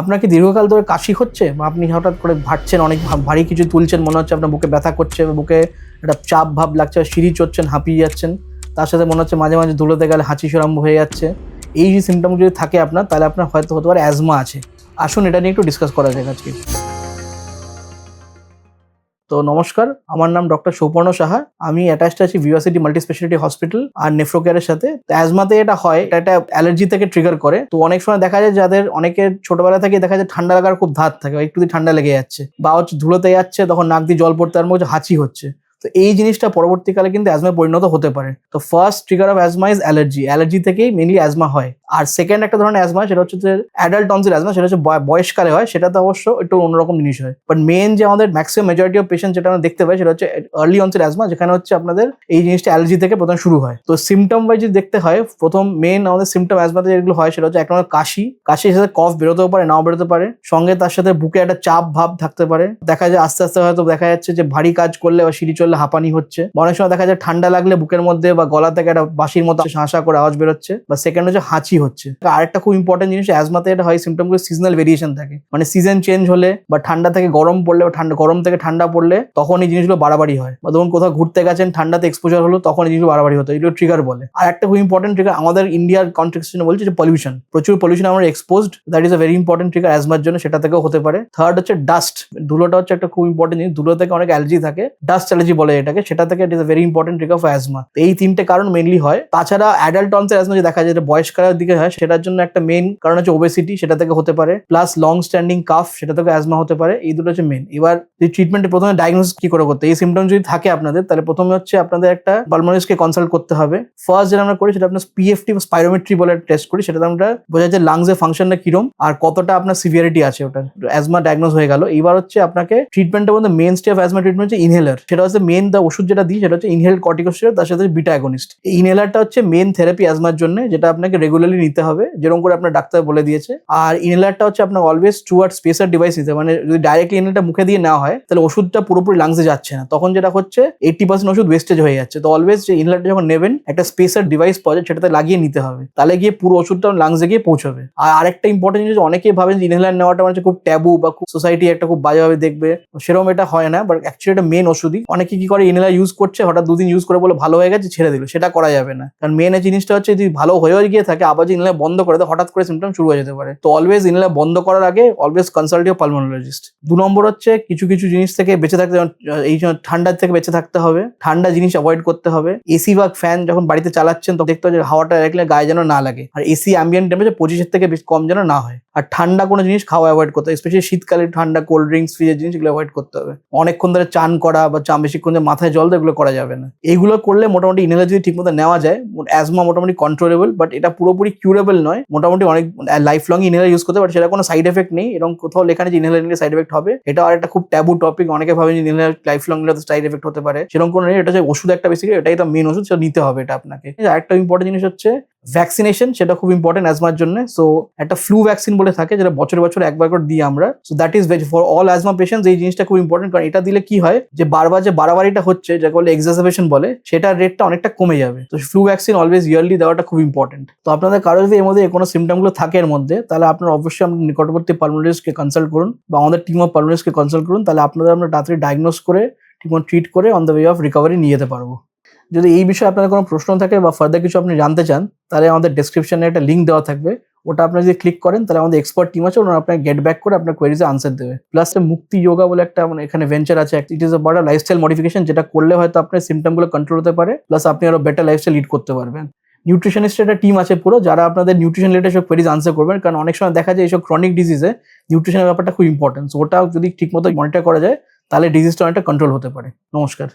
আপনার কি দীর্ঘকাল ধরে কাশি হচ্ছে? বা আপনি হঠাৎ করে ভাটছেন, অনেক ভারী কিছু তুলছেন, মনে হচ্ছে আপনার বুকে ব্যথা করছে, বুকে একটা চাপ ভাব লাগছে, সিঁড়ি চড়ছেন, হাঁপিয়ে যাচ্ছেন। তার সাথে মনে হচ্ছে মাঝে মাঝে ধুলোতে গেলে হাঁচি সরম্ভ হয়ে যাচ্ছে। এই যে সিমটম যদি থাকে আপনার, তাহলে আপনার হয়তো হতে পারে অ্যাজমা আছে। আসুন, এটা নিয়ে একটু ডিসকাস করা যাক আজকে। তো নমস্কার, আমার নাম ডক্টর সৌপর্ণ সাহা। আমি অ্যাটাচড আছি ভিওয়াসিটি মাল্টি স্পেশালিটি হসপিটাল আর নেফ্রোকেয়ারের সাথে। অ্যাজমাতে এটা হয়, এটা একটা অ্যালার্জি থেকে ট্রিগার করে। তো অনেক সময় দেখা যায় যাদের অনেকের ছোটবেলা থেকে দেখা যায় ঠান্ডা লাগার খুব ধাত থাকে, একটু ঠান্ডা লেগে যাচ্ছে বা হচ্ছে ধুলোতে যাচ্ছে তখন নাক দিয়ে জল পড়তে আর মধ্যে হাঁচি হচ্ছে। তো এই জিনিসটা পরবর্তীকালে কিন্তু অ্যাজমায় পরিণত হতে পারে। তো first trigger of asthma is allergy allergy থেকেই মেনলি অ্যাজমা হয়। আর সেকেন্ড একটা ধরনের অ্যাজমা সেটা হচ্ছে অ্যাডাল্ট টনসিল অ্যাজমা সেটা হচ্ছে বয়- বয়সকালে হয় সেটা তো অবশ্য একটু অন্যরকম জিনিস হয়। বাট মেন যে আমাদের ম্যাক্সিমাম মেজরিটি অফ পেশেন্ট যেটা আমরা দেখতে পাই, সেটা হচ্ছে আর্লি অনসেট অ্যাজমা যেখানে হচ্ছে আপনাদের এই জিনিসটা অ্যালার্জি থেকে প্রথম শুরু হয়। তো সিমটম ওয়াইজ যদি দেখতে হয়, প্রথম মেন আমাদের সিমটম অ্যাজমাতে যেগুলো হয়, সেটা হচ্ছে এক নম্বর কাশি। কাশির সাথে কফ বেরোতেও পারে, নাও বেরোতে পারে। সঙ্গে তার সাথে বুকে একটা চাপ ভাব থাকতে পারে। দেখা যায় আস্তে আস্তে হয়তো দেখা যাচ্ছে যে ভারী কাজ করলে বা সিঁড়ি চললে হাঁপানি হচ্ছে। অনেক সময় দেখা যায় ঠান্ডা লাগলে বুকের মধ্যে বা গলা থেকে একটা বাঁশির মতো শাঁসা করে আওয়াজ বেরোচ্ছে বা সেকেন্ড হচ্ছে হাঁচি হচ্ছে। আরেকটা খুব ইম্পর্টেন্ট জিনিস অ্যাজমাতে এটা হয় সিমটমগুলো সিজনাল ভেরিয়েশন থাকে। মানে সিজন চেঞ্জ হলে বা ঠান্ডা থেকে গরম পড়লে বা ঠান্ডা, গরম থেকে ঠান্ডা পড়লে তখন এই জিনিসগুলো বাড়াবাড়ি হয়। বা ধরুন কোথাও ঘুরতে গেছেন, ঠান্ডাতে এক্সপোজার হলো, তখন এই জিনিসগুলো বাড়াবাড়ি হতো। এগুলো ট্রিগার বলে। আর একটা খুব ইম্পর্টেন্ট ট্রিগার আমাদের ইন্ডিয়ার কন্টেক্সশনে বলছে যে পলিউশন প্রচুর পলিউশন আমরা exposed that is a very important trigger অ্যাজমার জন্য, সেটা থেকেও হতে পারে। থার্ড হচ্ছে ডাস্ট ধুলোটা হচ্ছে একটা খুব ইম্পর্টেন্ট জিনিস, ধুলো থেকে অনেক অ্যালার্জি থাকে। ডাস্ট অ্যালার্জি বলে এটাকে, সেটা থেকে it a very important trigger for asthma এই তিনটে কারণ মেনলি হয়। তাছাড়া অ্যাডাল্ট অনসের অ্যাজমা যে দেখা যায়, যেটা বয়সকালের দিকে হয়, সেটার জন্য একটা মেন কারণ হচ্ছে ওবেসিটি সেটা থেকে হতে পারে। প্লাস লং স্ট্যান্ডিং কাফ সেটা থেকে অ্যাজমা হতে পারে। এই দুটো হচ্ছে মেন এবার যে ট্রিটমেন্টে প্রথমে ডায়াগনোসিস কি করে করতে এই সিমটম যদি থাকে আপনাদের, তাহলে প্রথমে হচ্ছে আপনাদের একটা পালমোনিস্টকে কনসাল্ট করতে হবে। ফার্স্ট যেটা আমরা করি, সেটা আপনার পিএফটি বা স্পাইরোমেট্রি বলে টেস্ট করি সেটা আমরা বোঝা যায় লাংসের ফাংশনটা কিরম, আর কতটা আপনার সিভিয়ারিটি আছে ওটার। অ্যাজমা ডায়াগনোস হয়ে গেল। এবার হচ্ছে আপনাকে ট্রিটমেন্টের মধ্যে mainstay of asthma treatment হচ্ছে ইনহেলার সেটা হচ্ছে মেন দা ওষুধ যেটা দিই সেটা হচ্ছে ইনহেল কর্টিকোস্টেরয়েড তার সাথে বিটা অ্যাগনিস্ট এই ইনহেলারটা হচ্ছে মেন থেরাপি অ্যাজমার জন্য, যেটা আপনাকে রেগুলারলি নিতে হবে। যেরকম করে আপনার ডাক্তার বলে দিয়েছে। আর ইনহেলারটা হচ্ছে আপনার অলওয়েজ টুয়ার্ড স্পেসার ডিভাইস নিতে মানে যদি ডাইরেক্টলি ইনহেলারটা মুখে দিয়ে নেওয়া হয়, তাহলে ওষুধটা পুরোপুরি লাংসে যাচ্ছে না। তখন যেটা হচ্ছে এইটটি পার্সেন্ট ওষুধ ওয়েস্টেজ হয়ে যাচ্ছে। তো অলওয়েজ যে ইনহেলারটা যখন নেবেন, একটা স্পেসার ডিভাইস পাওয়া যায়, সেটাতে লাগিয়ে নিতে হবে। তাহলে গিয়ে পুরো ওষুধটা লাংসে গিয়ে পৌঁছবে। আর আরেকটা ইম্পর্টেন্ট জিনিস, অনেকেই ভাবেন যে ইনহেলার নেওয়াটা মানে খুব ট্যাবু বা খুব সোসাইটি একটা খুব বাজেভাবে দেখবে। সেরকম এটা হয় না বাট অ্যাকচুয়ালি এটা মেন ওষুধই। অনেকে কি কি করে ইনহেলার ইউজ করছে, হঠাৎ দুদিন ইউজ করে বলে ভালো হয়ে গেছে, ছেড়ে দিল। সেটা করা যাবে না। কারণ মেন জিনিসটা হচ্ছে, যদি ভালো হয়েও গিয়ে থাকে, আবার যে ইনহেলার বন্ধ করে দেয়, হঠাৎ করে সিমটম শুরু হয়ে যেতে পারে। তো অলওয়েজ ইনহেলার বন্ধ করার আগে অলওয়েজ কনসাল্ট ইউর পালমোনোলজিস্ট দু নম্বর হচ্ছে, কিছু কিছু জিনিস থেকে বেঁচে থাকতে এই ঠান্ডার থেকে বেঁচে থাকতে হবে। ঠান্ডা জিনিস অ্যাভয়েড করতে হবে। এসি বা ফ্যান যখন বাড়িতে চালাচ্ছেন, তখন দেখতে হবে যে হাওয়াটা রাখলে গায়ে যেন না লাগে। আর এসি অ্যাম্বিয়েন্ট টেম্পারেচার পঁচিশের থেকে বেশি কম যেন না হয়। আর ঠান্ডা কোনো জিনিস খাওয়া অ্যাভয়েড করতে হবে। স্পেশালি শীতকালে ঠান্ডা কোল্ড ড্রিঙ্কস ফ্রিজের জিনিস এগুলো অ্যাভয়েড করতে হবে। অনেকক্ষণ ধরে চান করা বা চা বেশিক্ষণ ধরে মাথায় জল দেয়, এগুলো করা যাবে না। এইগুলো করলে মোটামুটি ইনহেলার যদি ঠিকমতো নেওয়া যায় অ্যাজমা মোটামুটি কন্ট্রোলেবল বাট এটা পুরোপুরি কিউরেবল নয়। মোটামুটি অনেক লাইফ লং ইনহেলার ইউজ করতে পারে সেটা কোনো সাইড এফেক্ট নেই। এরকম কোথাও লেখা নেই যে ইনহেলার নিলে সাইড এফেক্ট হবে। এটা আর একটা খুব ট্যাবু টপিক অনেকে ভাবে যে ইনহেলার লাইফ লং নিলে সাইড এফেক্ট হতে পারে। সেরকম কোনো নেই। এটা হচ্ছে ওষুধ একটা বেশি এটাই তো মেন ওষুধ, সেটা নিতে হবে এটা আপনাকে। আরেকটা ইম্পর্টেন্ট জিনিস হচ্ছে ভ্যাকসিনেশন সেটা খুব ইম্পর্টেন্ট অ্যাজমার জন্য। সো একটা ফ্লু ভ্যাকসিন বলে থাকে, যেটা বছরে বছর একবার করে দিই আমরা। So that is for all asthma patients এই জিনিসটা খুব ইম্পর্টেন্ট কারণ এটা দিলে কি হয়, যে বারবার যে বাড়াবাড়িটা হচ্ছে, যাকে বলে এক্সাসাবেশন বলে, সেটার রেটটা অনেকটা কমে যাবে। তো ফ্লু ভ্যাকসিন অলওয়েজ ইয়ারলি দেওয়াটা খুব ইম্পর্টেন্ট তো আপনাদের কারও যদি এর মধ্যে কোনো সিমটমগুলো থাকে এর মধ্যে, তাহলে আপনার অবশ্যই আপনার নিকটবর্তী পালমোলজিস্টকে কনসাল্ট করুন, বা আমাদের টিম অফ পালমোলজিস্টকে কনসাল্ট করুন, তাহলে আপনাদের আমরা তাড়াতাড়ি ডায়াগনোস করে ঠিকমতো ট্রিট করে on the way of recovery নিয়ে যেতে পারব। যদি এই বিষয়ে আপনার কোনো প্রশ্ন থাকে বা ফার্দার কিছু আপনি জানতে চান, তাহলে আমাদের ডেসক্রিপশনে একটা লিঙ্ক দেওয়া থাকবে। ওটা আপনি যদি ক্লিক করেন, তাহলে আমাদের এক্সপার্ট টিম আছে, ওনারা আপনাকে গেট ব্যাক করে আপনার কোয়েরিজে আনসার দেবে। প্লাস মুক্তি যোগা বলে একটা মানে এখানে ভেঞ্চার আছে ইট ইজ বড় লাইফস্টাইল মডিফিকেশন যেটা করলে হয়তো আপনার সিমটমগুলো কন্ট্রোল হতে পারে প্লাস আপনি আরও বেটার লাইফস্টাইল লিড করতে পারবেন। নিউট্রিশনিস্ট একটা টিম আছে পুরো, যারা আপনাদের নিউট্রিশন রিলেটেড সব কোয়েরিজ আনসার করবেন, কারণ অনেক সময় দেখা যায় এইসব ক্রনিক ডিজিজে নিউট্রিশনের ব্যাপারটা খুব ইম্পর্টেন্ট ওটা যদি ঠিকমতো মনিটর করা যায়, তাহলে ডিজিজটা অনেকটা কন্ট্রোল হতে পারে। নমস্কার।